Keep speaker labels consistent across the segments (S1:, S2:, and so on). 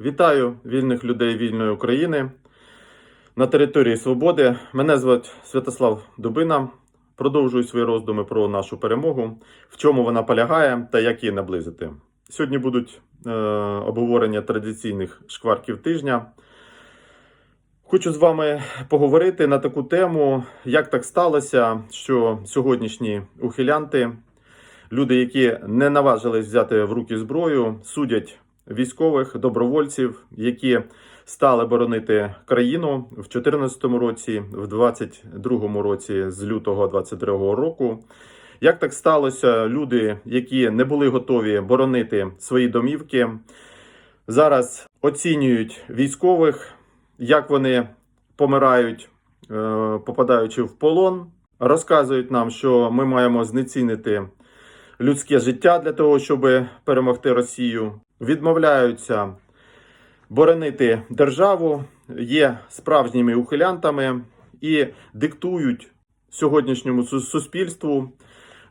S1: Вітаю вільних людей вільної України на території свободи. Мене звати Святослав Дубина. Продовжую свої роздуми про нашу перемогу, в чому вона полягає та як її наблизити. Сьогодні будуть е, обговорення традиційних шкварків тижня. Хочу з вами поговорити на таку тему, як так сталося, що сьогоднішні ухилянти, люди, які не наважились взяти в руки зброю, судять військових добровольців, які стали боронити країну в 2014 році, в 2022 році, з лютого 2022 року. Як так сталося, люди, які не були готові боронити свої домівки, зараз оцінюють військових, як вони помирають, е, попадаючи в полон, розказують нам, що ми маємо знецінити людське життя для того, щоб перемогти Росію, відмовляються боронити державу, є справжніми ухилянтами і диктують сьогоднішньому суспільству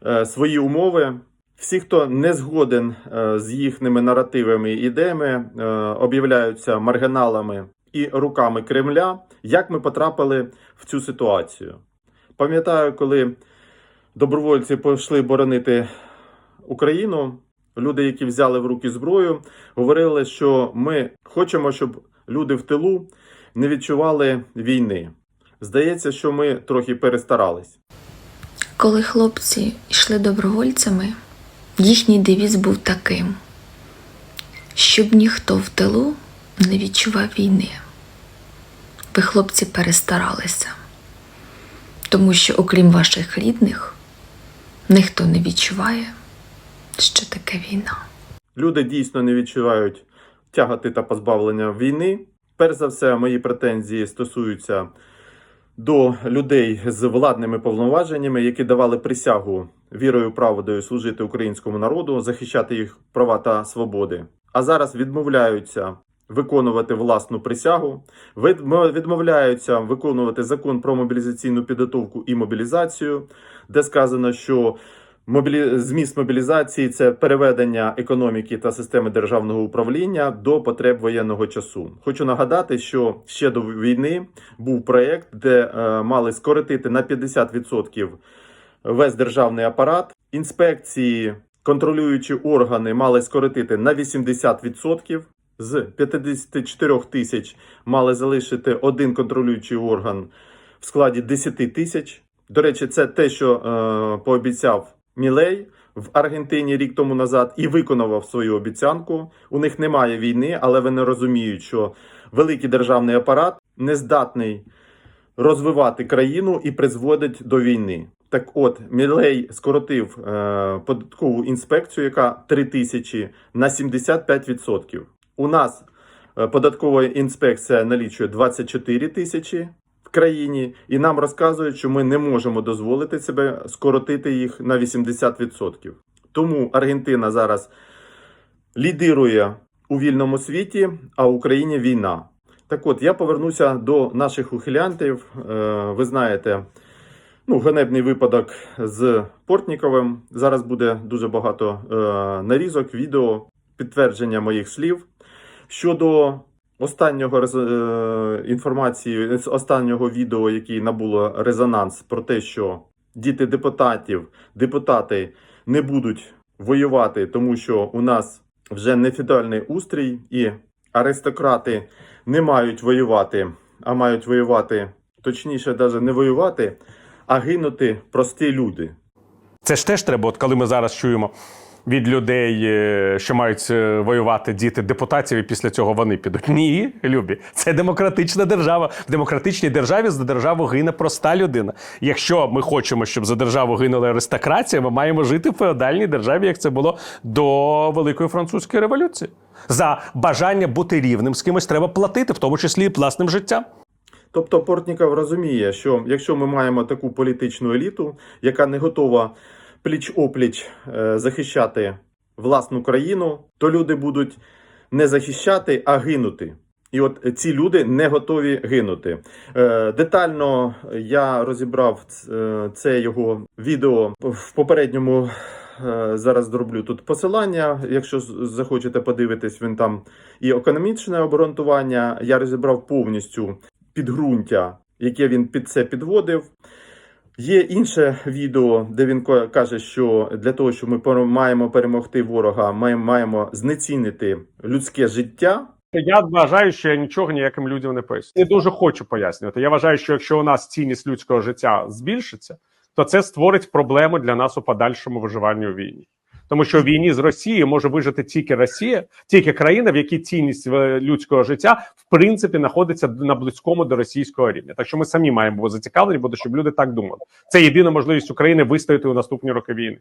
S1: е, свої умови. Всі, хто не згоден е, з їхніми наративами і ідеями, е, об'являються маргіналами і руками Кремля. Як ми потрапили в цю ситуацію? Пам'ятаю, коли добровольці пішли боронити Україну, люди, які взяли в руки зброю, говорили, що ми хочемо, щоб люди в тилу не відчували війни. Здається, що ми трохи перестарались.
S2: Коли хлопці йшли добровольцями, їхній девіз був таким, щоб ніхто в тилу не відчував війни. Ви, хлопці, перестаралися, тому що, окрім ваших рідних, ніхто не відчуває, що таке війна.
S1: Люди дійсно не відчувають тяготи та позбавлення війни. Перш за все, мої претензії стосуються до людей з владними повноваженнями, які давали присягу вірою правдою служити українському народу, захищати їх права та свободи, а зараз відмовляються виконувати власну присягу, відмовляються виконувати закон про мобілізаційну підготовку і мобілізацію, де сказано, що Мобілі... Зміст мобілізації це переведення економіки та системи державного управління до потреб воєнного часу. Хочу нагадати, що ще до війни був проєкт, де е, мали скоротити на 50% весь державний апарат. Інспекції, контролюючі органи мали скоротити на 80%. З 54 тисяч мали залишити один контролюючий орган в складі 10 тисяч. До речі, це те, що е, пообіцяв Мілей в Аргентині рік тому назад і виконував свою обіцянку. У них немає війни, але вони розуміють, що великий державний апарат не здатний розвивати країну і призводить до війни. Так от, Мілей скоротив е, податкову інспекцію, яка 3 тисячі на 75%. У нас е, податкова інспекція налічує 24 тисячі країні, і нам розказують, що ми не можемо дозволити себе скоротити їх на 80%. Тому Аргентина зараз лідирує у вільному світі, а в Україні війна. Так от, я повернуся до наших ухилянтів. Е, Ви знаєте, ну, ганебний випадок з Портніковим. Зараз буде дуже багато е, нарізок, відео, підтвердження моїх слів. Щодо останнього е, інформації, з останнього відео, яке набуло резонанс про те, що діти депутатів, депутати не будуть воювати, тому що у нас вже не феодальний устрій, і аристократи не мають воювати, а мають воювати, точніше, навіть не воювати, а гинути прості люди.
S3: Це ж теж треба, от коли ми зараз чуємо від людей, е, що мають е, воювати діти депутатів, і після цього вони підуть. Ні, любі, це демократична держава. В демократичній державі за державу гине проста людина. Якщо ми хочемо, щоб за державу гинула аристократія, ми маємо жити в феодальній державі, як це було до Великої французької революції. За бажання бути рівним з кимось треба платити, в тому числі і власним життям.
S1: Тобто Портніков розуміє, що якщо ми маємо таку політичну еліту, яка не готова пліч-опліч е, захищати власну країну, то люди будуть не захищати, а гинути. І от ці люди не готові гинути. Е, детально я розібрав е, це його відео в попередньому зараз зроблю тут посилання. Якщо захочете подивитись, він там і економічне обґрунтування. Я розібрав повністю підґрунтя, яке він під це підводив. Є інше відео, де він каже, що для того, щоб ми маємо перемогти ворога, ми маємо знецінити людське життя.
S3: Я вважаю, що я нічого ніяким людям не поясню. Я дуже хочу пояснювати. Я вважаю, що якщо у нас цінність людського життя збільшиться, то це створить проблему для нас у подальшому виживанні у війні. Тому що в війні з Росією може вижити тільки Росія, тільки країна, в якій цінність е, людського життя в принципі знаходиться на близькому до російського рівня. Так що ми самі маємо бути зацікавлені, бо щоб люди так думали. Це єдина можливість України вистояти у наступні роки війни.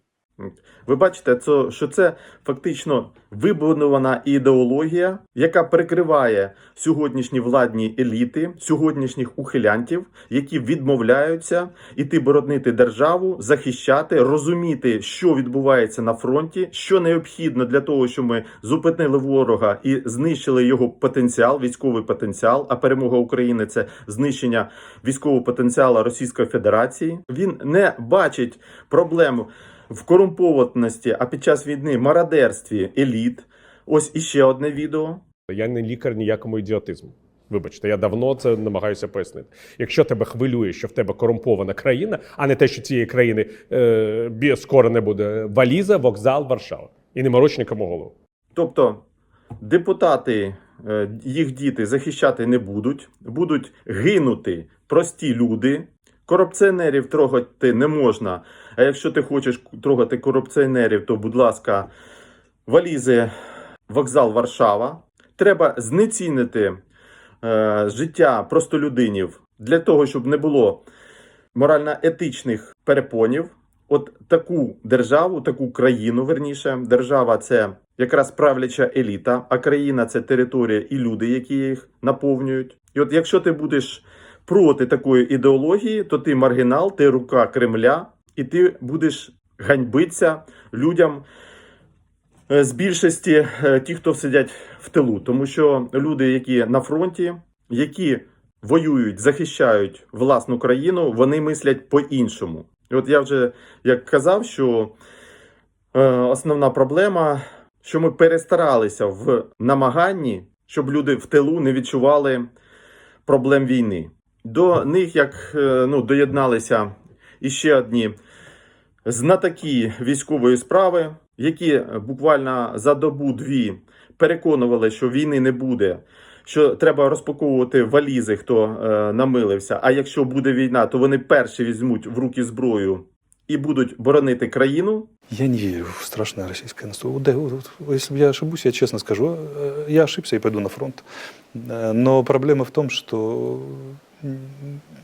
S1: Ви бачите, що це фактично вибудована ідеологія, яка прикриває сьогоднішні владні еліти, сьогоднішніх ухилянтів, які відмовляються іти боронити державу, захищати, розуміти, що відбувається на фронті, що необхідно для того, щоб ми зупинили ворога і знищили його потенціал, військовий потенціал. А перемога України це знищення військового потенціалу Російської Федерації. Він не бачить проблему в корумпованості, а під час війни мародерстві еліт. Ось іще одне відео.
S3: Я не лікар ніякому ідіотизму. Вибачте, я давно це намагаюся пояснити. Якщо тебе хвилює, що в тебе корумпована країна, а не те, що цієї країни е, скоро не буде валіза, вокзал, Варшава. І не мороч нікому голову.
S1: Тобто депутати, е, їх діти захищати не будуть, будуть гинути прості люди. Корупціонерів трогати не можна. А якщо ти хочеш трогати корупціонерів, то, будь ласка, валізи вокзал Варшава. Треба знецінити життя простолюдинів для того, щоб не було морально-етичних перепонів. От таку державу, таку країну, верніше, держава це якраз правляча еліта, а країна це територія і люди, які їх наповнюють. І от якщо ти будеш проти такої ідеології, то ти маргінал, ти рука Кремля, і ти будеш ганьбитися людям е, з більшості е, ті, хто сидять в тилу, тому що люди, які на фронті, які воюють, захищають власну країну, вони мислять по-іншому. І от я вже як казав, що е, основна проблема, що ми перестаралися в намаганні, щоб люди в тилу не відчували проблем війни. До них як е, ну, доєдналися іще одні знатоки військової справи, які буквально за добу-дві переконували, що війни не буде, що треба розпаковувати валізи, хто е, намилився. А якщо буде війна, то вони перші візьмуть в руки зброю і будуть боронити країну.
S4: Я не верю в страшное российское наступление. Да, вот, вот, если бы я ошибусь, я честно скажу, э, я ошибся и пойду на фронт. Э, Но проблема в том, что м,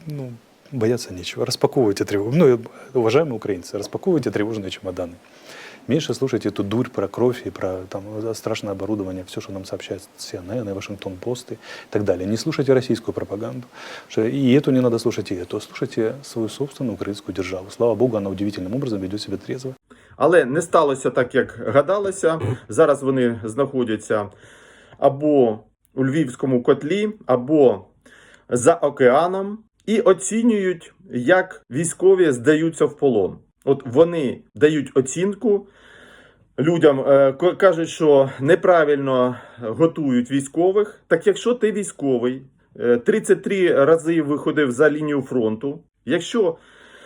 S4: ну, бояться нечего. Распаковывайте тревогу. Ну, и, уважаемые украинцы, распаковывайте тревожные чемоданы. Меньше слушайте эту дурь про кровь и про там, страшное оборудование, все, что нам сообщает CNN, и Вашингтон Пост и так далее. Не слушайте российскую пропаганду. Что и эту не надо слушать, и эту. Слушайте свою собственную украинскую державу. Слава богу, она удивительным образом ведет себя трезво.
S1: Але не сталося так, як гадалося. Зараз вони знаходяться або у Львівському котлі, або за океаном, і оцінюють, як військові здаються в полон. От вони дають оцінку людям, е, кажуть, що неправильно готують військових. Так якщо ти військовий, е, 33 рази виходив за лінію фронту, якщо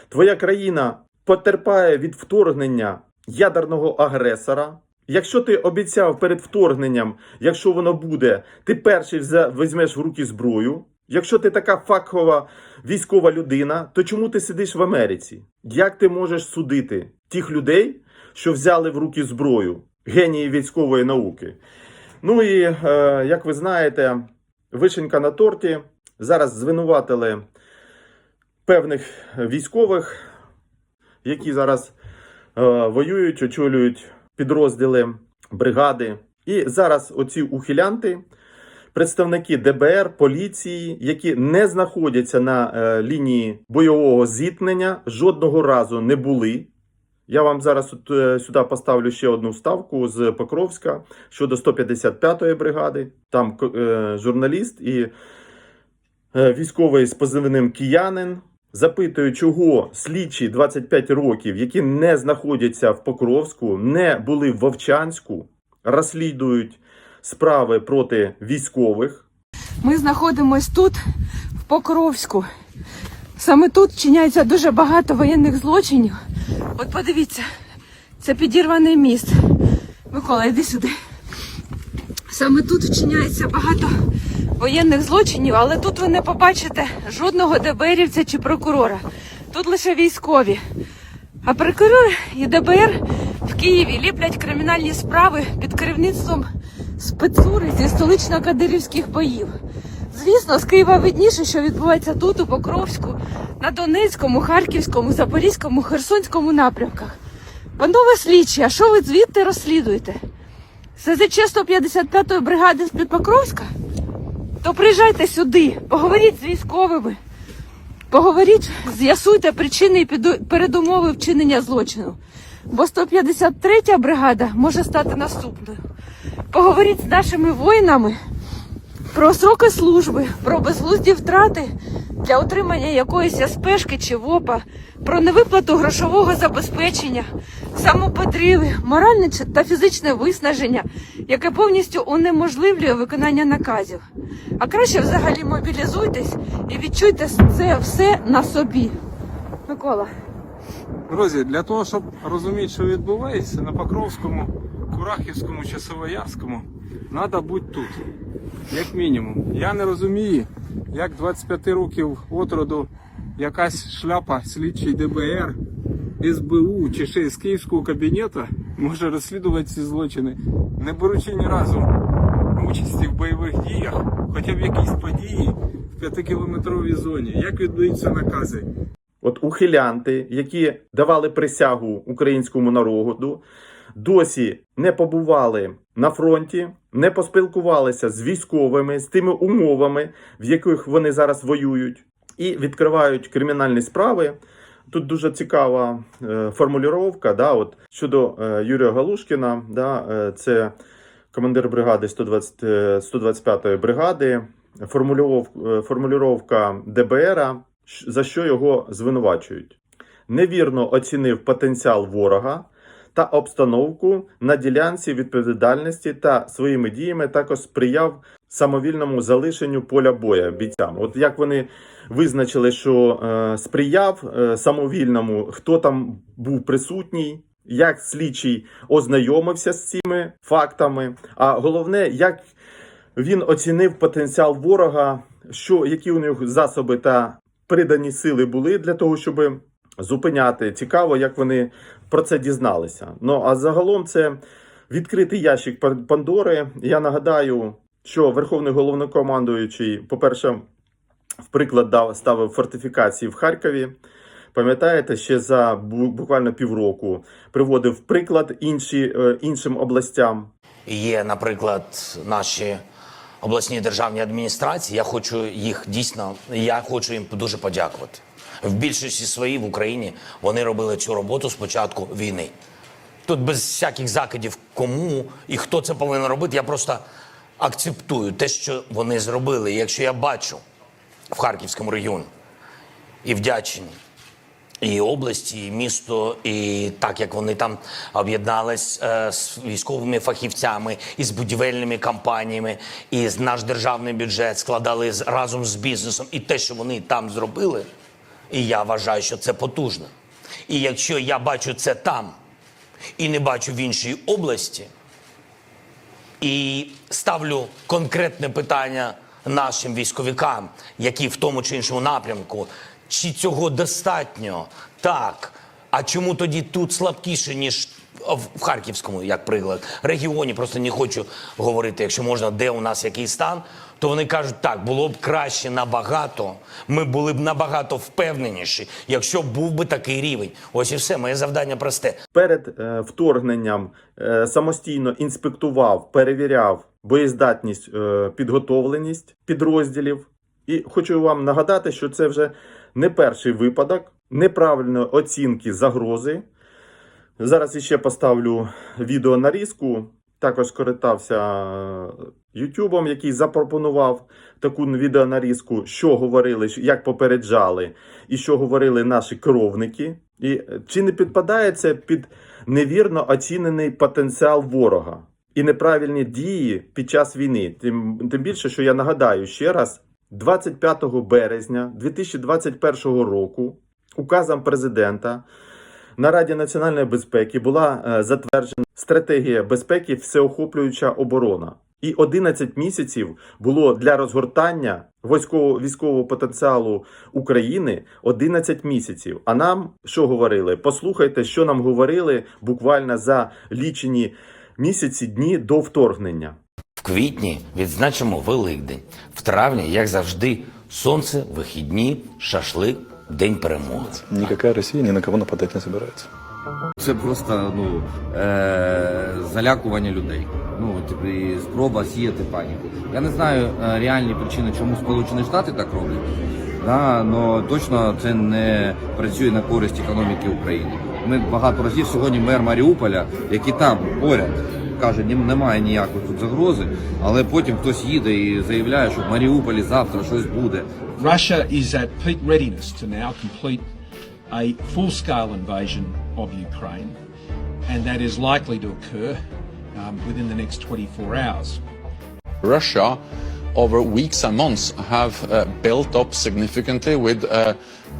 S1: твоя країна потерпає від вторгнення ядерного агресора. Якщо ти обіцяв перед вторгненням, якщо воно буде, ти перший візьмеш в руки зброю. Якщо ти така фахова військова людина, то чому ти сидиш в Америці? Як ти можеш судити тих людей, що взяли в руки зброю, генії військової науки? Ну і е, як ви знаєте, вишенька на торті зараз звинуватили певних військових, які зараз е, воюють, очолюють підрозділи, бригади. І зараз оці ухилянти, представники ДБР, поліції, які не знаходяться на е, лінії бойового зіткнення, жодного разу не були. Я вам зараз е, сюди поставлю ще одну вставку з Покровська щодо 155-ї бригади. Там е, журналіст і е, військовий з позивним киянин Запитую, чого слідчі 25 років, які не знаходяться в Покровську, не були в Вовчанську, розслідують справи проти військових.
S5: Ми знаходимось тут, в Покровську. Саме тут вчиняється дуже багато воєнних злочинів. От подивіться, це підірваний міст. Микола, йди сюди. Саме тут вчиняється багато воєнних злочинів, але тут ви не побачите жодного ДБРівця чи прокурора. Тут лише військові. А прокурор і ДБР в Києві ліплять кримінальні справи під керівництвом спецури зі столично-кадирівських боїв. Звісно, з Києва видніше, що відбувається тут, у Покровську, на Донецькому, Харківському, Запорізькому, Херсонському напрямках. Панове слідчі, а що ви звідти розслідуєте? СЗЧ 155-ї бригади з під Покровська? То приїжджайте сюди, поговоріть з військовими. Поговоріть, з'ясуйте причини і передумови вчинення злочину. Бо 153 бригада може стати наступною. Поговоріть з нашими воїнами про сроки служби, про безглузді втрати для отримання якоїсь спешки чи ВОПа, про невиплату грошового забезпечення, самоподриви, моральне та фізичне виснаження, яке повністю унеможливлює виконання наказів. А краще взагалі мобілізуйтесь і відчуйте це все на собі. Микола.
S6: Друзі, для того, щоб розуміти, що відбувається на Покровському, Курахівському, Часовоярському, треба бути тут, як мінімум. Я не розумію, як 25 років від роду якась шляпа слідчий ДБР, СБУ чи ще із Київського кабінету може розслідувати ці злочини, не беручи ні разу участі в бойових діях, хоча б якісь події в 5-кілометровій зоні. Як віддаються накази?
S1: От ухилянти, які давали присягу українському народу, досі не побували на фронті, не поспілкувалися з військовими, з тими умовами, в яких вони зараз воюють, і відкривають кримінальні справи. Тут дуже цікава е, формулювання, да, от, щодо е, Юрія Галушкіна, да, е, це командир бригади 120, е, 125-ї бригади, формулювання ДБР, за що його звинувачують. Невірно оцінив потенціал ворога та обстановку на ділянці відповідальності та своїми діями також сприяв самовільному залишенню поля боя бійцям. От як вони визначили, що е, сприяв е, самовільному, хто там був присутній, як слідчий ознайомився з цими фактами, а головне, як він оцінив потенціал ворога, що які у нього засоби та придані сили були для того, щоб зупиняти. Цікаво, як вони про це дізналися. Ну а загалом це відкритий ящик Пан- Пандори. Я нагадаю, що Верховний головнокомандуючий, по-перше, в приклад дав ставив фортифікації в Харкові. Пам'ятаєте, ще за буквально півроку приводив приклад інші, е, іншим областям.
S7: Є, наприклад, наші обласні державні адміністрації. Я хочу їх дійсно, я хочу їм дуже подякувати. В більшості своїй в Україні вони робили цю роботу з початку війни. Тут без всяких закидів, кому і хто це повинен робити. Я просто акцептую те, що вони зробили. І якщо я бачу в Харківському регіоні і вдячний і області, і місто, і так як вони там об'єднались е, з військовими фахівцями, і з будівельними компаніями, і з наш державний бюджет складали разом з бізнесом, і те, що вони там зробили, і я вважаю, що це потужно. І якщо я бачу це там і не бачу в іншій області, і ставлю конкретне питання нашим військовикам, які в тому чи іншому напрямку, чи цього достатньо? Так. А чому тоді тут слабкіше, ніж в Харківському, як приклад, регіоні? Просто не хочу говорити, якщо можна, де у нас який стан. То вони кажуть, так, було б краще набагато. Ми були б набагато впевненіші, якщо був би такий рівень. Ось і все. Моє завдання просте.
S1: перед е, вторгненням е, самостійно інспектував, перевіряв боєздатність, е, підготовленість підрозділів. І хочу вам нагадати, що це вже не перший випадок неправильної оцінки загрози. Зараз іще поставлю відео нарізку. Також скористався е, Ютубом, який запропонував таку відеонарізку, що говорили, як попереджали, і що говорили наші керовники. І е, чи не підпадає це під невірно оцінений потенціал ворога і неправильні дії під час війни? Тим, тим більше, що я нагадаю ще раз: 25 березня 2021 року указом президента на Раді національної безпеки була е, затверджена стратегія безпеки всеохоплююча оборона. І 11 місяців було для розгортання військового військового потенціалу України 11 місяців. А нам що говорили? Послухайте, що нам говорили буквально за лічені місяці дні до вторгнення.
S7: В квітні відзначимо Великдень. В травні, як завжди, сонце, вихідні, шашлик, день перемоги.
S4: Никакая Россия ни на кого нападать не собирается.
S8: Це просто ну, е- залякування людей. Ну, і спроба сіяти паніку. Я не знаю е, реальні причини, чому Сполучені Штати так роблять. Да, но точно це не працює на користь економіки України. Ми багато разів сьогодні мер Маріуполя, який там поряд, каже, «Нім- немає ніякої тут загрози, але потім хтось їде і заявляє, що в Маріуполі завтра щось буде.
S9: Russia is at peak readiness to now complete a full scale invasion of Ukraine, and that is likely to occur um, within the next 24 hours.
S10: Russia, over weeks and months, have uh, built up significantly with uh,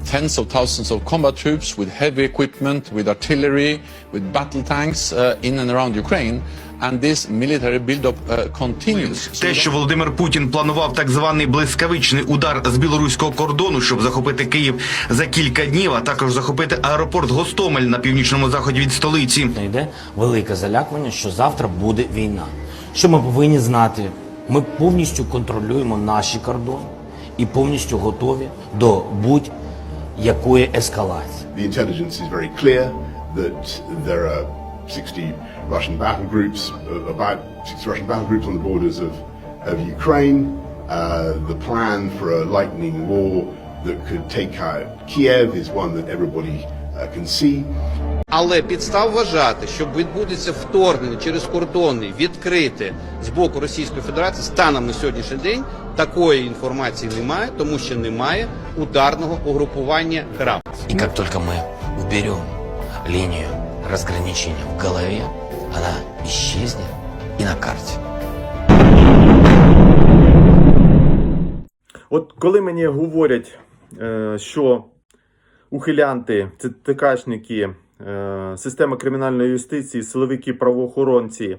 S10: tens of thousands of combat troops, with heavy equipment, with artillery, with battle tanks uh, in and around Ukraine. And this military buildup uh, continues.
S11: Те, що Володимир Путін планував так званий блискавичний удар з білоруського кордону, щоб захопити Київ за кілька днів, а також захопити аеропорт Гостомель на північному заході від столиці.
S7: Йде велике залякування, що завтра буде війна. Що ми повинні знати? Ми повністю контролюємо наші кордони і повністю готові до будь-якої ескалації.
S12: The intelligence is very clear that there are 60 Russian battle groups, uh, about 60 Russian battle groups on the borders of, of Ukraine. Uh, the plan for a lightning war that could take out Kiev is one that everybody uh, can see.
S13: Але підстав вважати, що відбудеться вторгнення через кордони відкрите з боку Російської Федерації станом на сьогоднішній день такої інформації немає, тому що немає ударного угрупування ГРА.
S7: И как только мы вберем линию разграничения в голове, она исчезнет и на карте.
S1: От коли мені говорять, е, що ухилянти, це ТКшники, е, система кримінальної юстиції, силовики, правоохоронці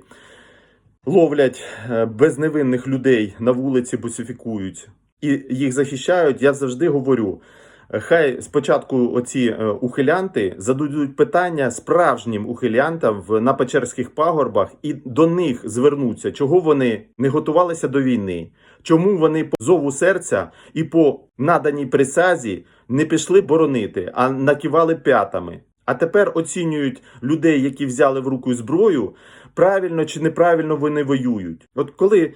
S1: ловлять е, безневинних людей на вулиці, бусифікують і їх захищають, я завжди говорю. Хай спочатку оці е, ухилянти зададуть питання справжнім ухилянтам на Печерських пагорбах і до них звернуться, чого вони не готувалися до війни, чому вони по зову серця і по наданій присязі не пішли боронити, а накивали п'ятами. А тепер оцінюють людей, які взяли в руку зброю, правильно чи неправильно вони воюють. От коли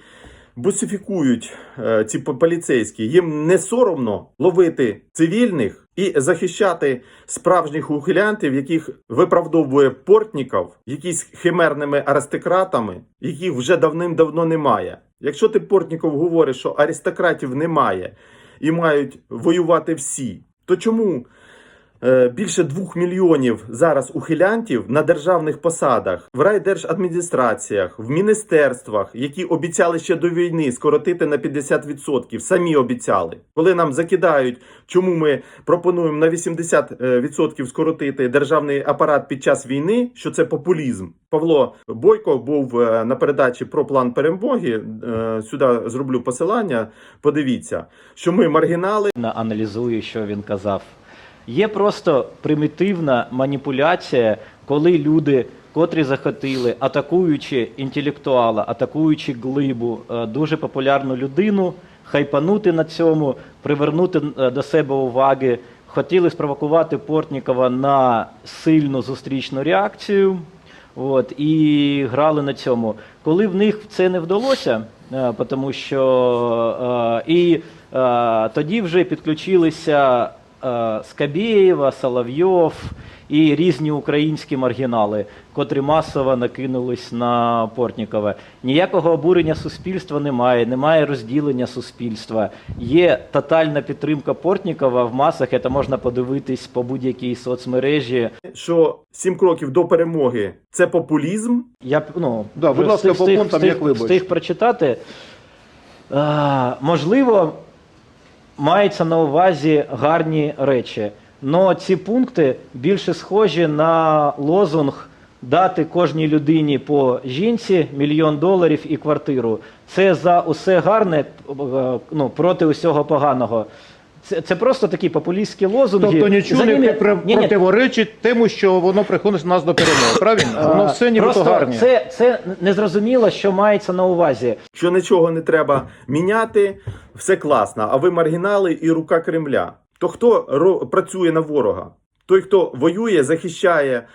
S1: бусифікують е, ці поліцейські, їм не соромно ловити цивільних і захищати справжніх ухилянтів, яких виправдовує Портніков, якісь химерними аристократами, яких вже давним-давно немає. Якщо ти Портніков говориш, що аристократів немає і мають воювати всі, то чому більше двох мільйонів зараз ухилянтів на державних посадах, в райдержадміністраціях, в міністерствах, які обіцяли ще до війни скоротити на 50%, самі обіцяли. Коли нам закидають, чому ми пропонуємо на 80% скоротити державний апарат під час війни, що це популізм. Павло Бойко був е, на передачі про план перемоги. е, Сюди зроблю посилання. Подивіться, що ми маргінали.
S14: аналізую, що він казав. Є просто примітивна маніпуляція, коли люди, котрі захотіли, атакуючи інтелектуала, атакуючи глибу, е, дуже популярну людину, хайпанути на цьому, привернути е, до себе уваги, хотіли спровокувати Портнікова на сильну зустрічну реакцію. От, і грали на цьому. Коли в них це не вдалося, е, тому що і тоді вже підключилися Скабєєва, Соловйов і різні українські маргінали, котрі масово накинулись на Портнікова. Ніякого обурення суспільства немає, немає розділення суспільства. Є тотальна підтримка Портнікова в масах. Це можна подивитись по будь-якій соцмережі.
S1: Що сім кроків до перемоги це популізм.
S14: Я ну,
S15: Да, будь ласка, по пунктам, як ви бачите.
S14: встиг прочитати. А, можливо, маються на увазі гарні речі. але ці пункти більше схожі на лозунг дати кожній людині по жінці мільйон доларів і квартиру. Це за усе гарне е, ну, проти усього поганого. Це, це просто такі популістські лозунги.
S15: Тобто нічого
S14: За
S15: не при- противоречить тому, що воно приходить нас до перемоги. Правильно? Воно все нібито
S14: Просто
S15: гарне.
S14: це, це незрозуміло, що мається на увазі.
S1: що нічого не треба міняти, все класно. А ви маргінали і рука Кремля. То хто ро- працює на ворога? Той, хто воює, захищає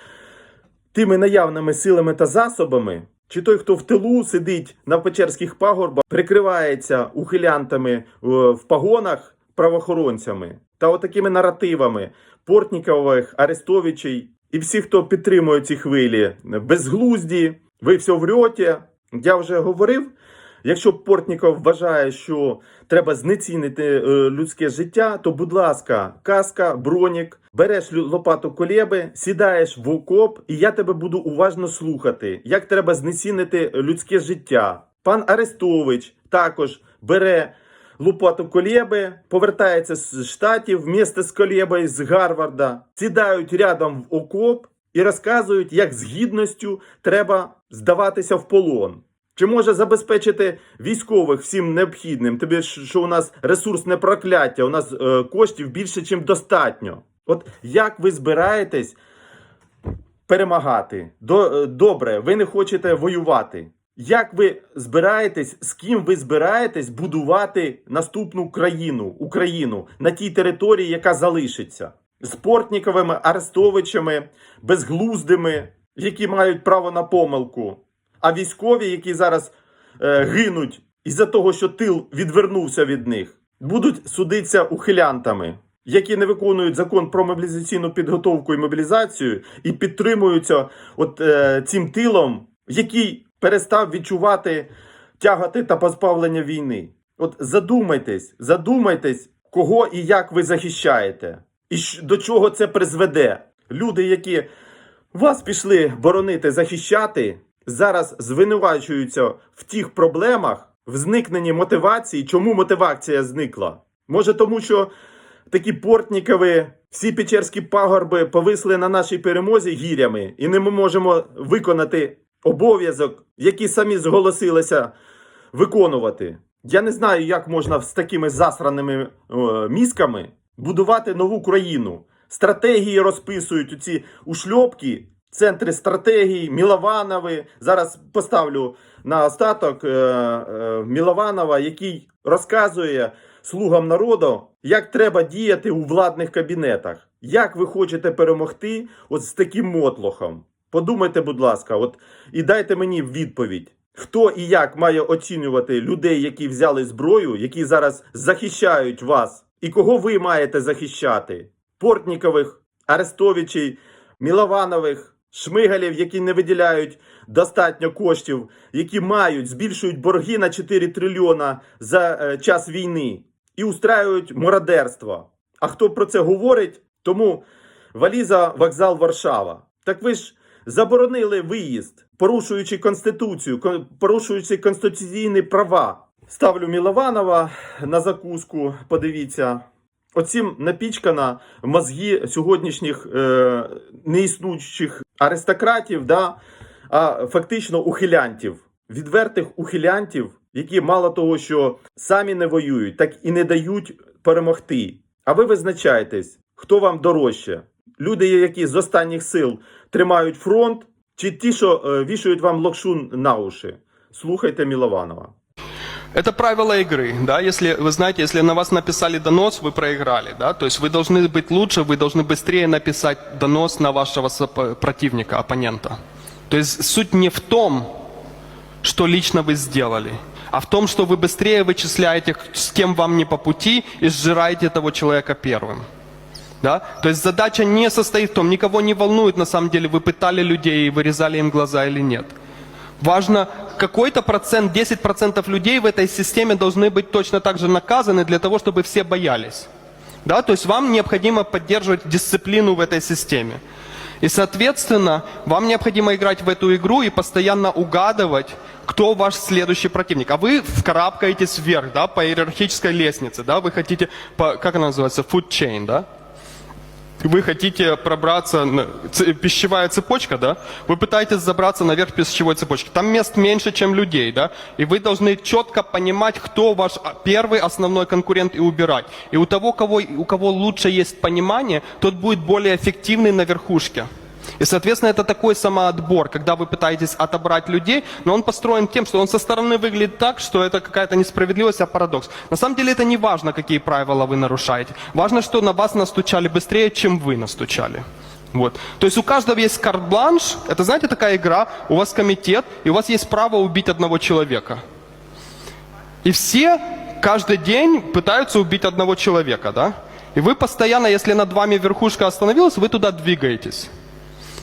S1: тими наявними силами та засобами, чи той, хто в тилу сидить на Печерських пагорбах, прикривається ухилянтами е, в погонах правоохоронцями та отакими наративами Портнікових, Арестовичей і всі, хто підтримує ці хвилі, безглузді, ви все врете. Я вже говорив. Якщо Портніков вважає, що треба знецінити е, людське життя, то будь ласка, каска, бронік, береш лопату колєби, сідаєш в окоп, і я тебе буду уважно слухати, як треба знецінити людське життя. Пан Арестович також бере лопату колєби, повертається з штатів вместе з колєбою з Гарварда, сідають рядом в окоп і розказують, як з гідністю треба здаватися в полон. Чи може забезпечити військових всім необхідним? Тобі що у нас ресурсне прокляття, у нас е, коштів більше, ніж достатньо. От як ви збираєтесь перемагати? Е, добре, ви не хочете воювати. Як ви збираєтесь, з ким ви збираєтесь будувати наступну країну, Україну на тій території, яка залишиться? З Портніковими, Арестовичами, безглуздими, які мають право на помилку. А військові, які зараз е, гинуть із-за того, що тил відвернувся від них, будуть судитися ухилянтами, які не виконують закон про мобілізаційну підготовку і мобілізацію, і підтримуються от е, цим тилом, який перестав відчувати тягати та позбавлення війни. От задумайтесь, задумайтесь, кого і як ви захищаєте, і до чого це призведе. Люди, які вас пішли боронити, захищати, зараз звинувачуються в тих проблемах, в зникненні мотивації. Чому мотивація зникла? Може, тому що такі портнікові, всі печерські пагорби повисли на нашій перемозі гірями, і не ми можемо виконати обов'язок, який самі зголосилися виконувати. Я не знаю, як можна з такими засраними е, мізками будувати нову країну. Стратегії розписують у ці ушльопки, центри стратегії, Мілованови. Зараз поставлю на остаток е, е, Мілованова, який розказує слугам народу, як треба діяти у владних кабінетах. Як ви хочете перемогти от з таким мотлохом? Подумайте, будь ласка, от і дайте мені відповідь. Хто і як має оцінювати людей, які взяли зброю, які зараз захищають вас, і кого ви маєте захищати? Портнікових, Арестовичей, Мілованових, Шмигалів, які не виділяють достатньо коштів, які мають, збільшують борги на 4 трильйона за е, час війни і устраюють мародерство. А хто про це говорить, тому валіза вокзал Варшава. Так ви ж заборонили виїзд, порушуючи конституцію, порушуючи конституційні права. Ставлю Мілованова на закуску. Подивіться. Оцім напічкана мозги сьогоднішніх е, неіснуючих аристократів, да, а фактично ухилянтів, відвертих ухилянтів, які мало того, що самі не воюють, так і не дають перемогти. А ви визначаєтесь, хто вам дорожче? Люди, які з останніх сил тримають фронт, чи ті, що е, вішають вам локшун на уші? Слухайте Мілованова.
S16: Это правило игры, да, если вы знаете, если на вас написали донос, вы проиграли, да, то есть вы должны быть лучше, вы должны быстрее написать донос на вашего сопо- противника, оппонента. То есть суть не в том, что лично вы сделали, а в том, что вы быстрее вычисляете, с кем вам не по пути, и сжираете того человека первым. Да? То есть задача не состоит в том, никого не волнует на самом деле, вы пытали людей и вырезали им глаза или нет. Важно, какой-то процент, 10% людей в этой системе должны быть точно так же наказаны для того, чтобы все боялись. Да? То есть вам необходимо поддерживать дисциплину в этой системе. И, соответственно, вам необходимо играть в эту игру и постоянно угадывать, кто ваш следующий противник. А вы вкарабкаетесь вверх, да, по иерархической лестнице, да, вы хотите, по, как она называется, food chain, да? Вы хотите пробраться, на- ц- пищевая цепочка, да? Вы пытаетесь забраться наверх пищевой цепочки. Там мест меньше, чем людей, да? И вы должны четко понимать, кто ваш а, первый основной конкурент и убирать. И у того, кого, у кого лучше есть понимание, тот будет более эффективный на верхушке. И, соответственно, это такой самоотбор, когда вы пытаетесь отобрать людей, но он построен тем, что он со стороны выглядит так, что это какая-то несправедливость, а парадокс. На самом деле это не важно, какие правила вы нарушаете. Важно, что на вас настучали быстрее, чем вы настучали. Вот. То есть у каждого есть карт-бланш, это, знаете, такая игра, у вас комитет, и у вас есть право убить одного человека. И все каждый день пытаются убить одного человека, да? И вы постоянно, если над вами верхушка остановилась, вы туда двигаетесь.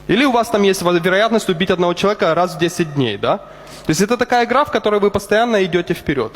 S16: Или у вас там есть вероятность убить одного человека раз в 10 дней, да? То есть это такая игра, в которой вы постоянно идете вперед.